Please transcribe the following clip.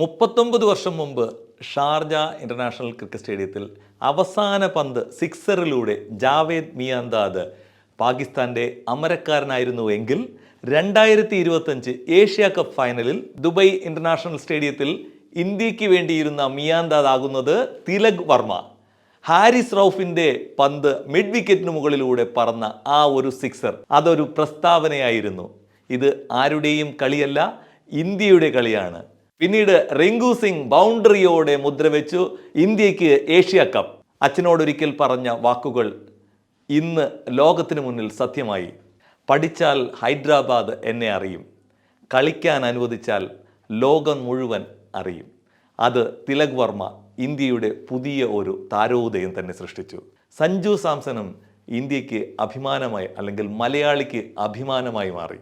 മുപ്പത്തൊമ്പത് വർഷം മുമ്പ് ഷാർജ ഇന്റർനാഷണൽ ക്രിക്കറ്റ് സ്റ്റേഡിയത്തിൽ അവസാന പന്ത് സിക്സറിലൂടെ ജാവേദ് മിയാന്താദ് പാകിസ്ഥാന്റെ അമരക്കാരനായിരുന്നു എങ്കിൽ രണ്ടായിരത്തി ഇരുപത്തഞ്ച് ഏഷ്യ കപ്പ് ഫൈനലിൽ ദുബൈ ഇന്റർനാഷണൽ സ്റ്റേഡിയത്തിൽ ഇന്ത്യയ്ക്ക് വേണ്ടിയിരുന്ന മിയാന്താദ് ആകുന്നത് തിലക് വർമ്മ. ഹാരിസ് റൌഫിന്റെ പന്ത് മിഡ് വിക്കറ്റിന് മുകളിലൂടെ പറന്ന ആ ഒരു സിക്സർ അതൊരു പ്രസ്താവനയായിരുന്നു. ഇത് ആരുടെയും കളിയല്ല ഇന്ത്യയുടെ കളിയാണ്. പിന്നീട് റിങ്കു സിംഗ് ബൗണ്ടറിയോടെ മുദ്രവെച്ചു ഇന്ത്യയ്ക്ക് ഏഷ്യ കപ്പ്. അച്ഛനോടൊരിക്കൽ പറഞ്ഞ വാക്കുകൾ ഇന്ന് ലോകത്തിന് മുന്നിൽ സത്യമായി. പഠിച്ചാൽ ഹൈദരാബാദ് എന്നെ അറിയും. കളിക്കാൻ അനുവദിച്ചാൽ ലോകം മുഴുവൻ അറിയും. അത് തിലക് വർമ്മ ഇന്ത്യയുടെ പുതിയ ഒരു താരോദയം തന്നെ സൃഷ്ടിച്ചു. സഞ്ജു സാംസണും ഇന്ത്യയ്ക്ക് അഭിമാനമായി അല്ലെങ്കിൽ മലയാളിക്ക് അഭിമാനമായി മാറി.